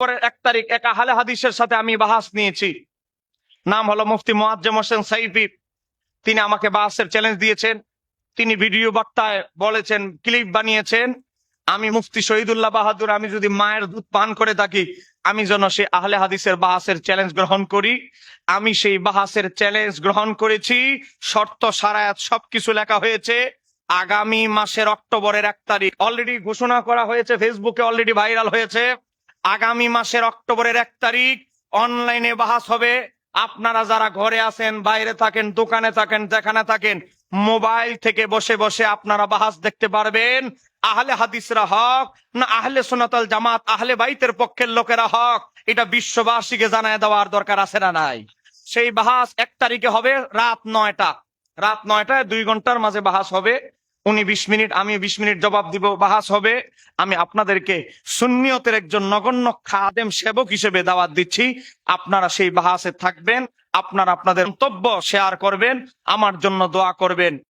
পরের এক তারিখ এক আহলে হাদিসের সাথে আমি বাহাস নিয়েছি। নাম হলো মুফতি মোয়াজ্জেম হোসেন সাইফি। তিনি আমাকে বাহাসের চ্যালেঞ্জ দিয়েছেন। তিনি ভিডিও বার্তায় বলেছেন ক্লিপ বানিয়েছেন, আমি মুফতি শহীদুল্লাহ বাহাদুর, আমি যদি মায়ের দুধ পান করে থাকি, আমি যেন সেই আহলে হাদিসের বাহাসের চ্যালেঞ্জ গ্রহণ করি। আমি সেই বাহাসের চ্যালেঞ্জ গ্রহণ করেছি। শর্ত, সারায়াত সবকিছু লেখা হয়েছে। আগামী মাসের অক্টোবরের এক তারিখ। অলরেডি ঘোষণা করা হয়েছে ফেসবুকে অলরেডি ভাইরাল হয়েছে। আগামী মাসের অক্টোবরের এক তারিখ অনলাইনে বাহাস হবে। আপনারা যারা ঘরে আছেন, বাইরে থাকেন, দোকানে থাকেন, যেখানে থাকেন, মোবাইল থেকে বসে বসে আপনারা বাহাস দেখতে পারবেন। আহলে হাদিসরা হক, না আহলে সোনাতাল জামাত, আহলে বাইতের পক্ষের লোকেরা হক, এটা বিশ্ববাসীকে জানায় দেওয়ার দরকার আছে না নাই? সেই বাহাস এক তারিখে হবে, রাত নয়টা। রাত নয়টায় দুই ঘণ্টার মাঝে বাহাস হবে। উনি বিশ মিনিট, আমি বিশ মিনিট জবাব দিব, বাহাস হবে। আমি আপনাদেরকে সুন্নিয়তের একজন নগণ্য খাদেম সেবক হিসেবে দাওয়াত দিচ্ছি। আপনারা সেই বাহাসে থাকবেন, আপনারা আপনাদের মন্তব্য শেয়ার করবেন, আমার জন্য দোয়া করবেন।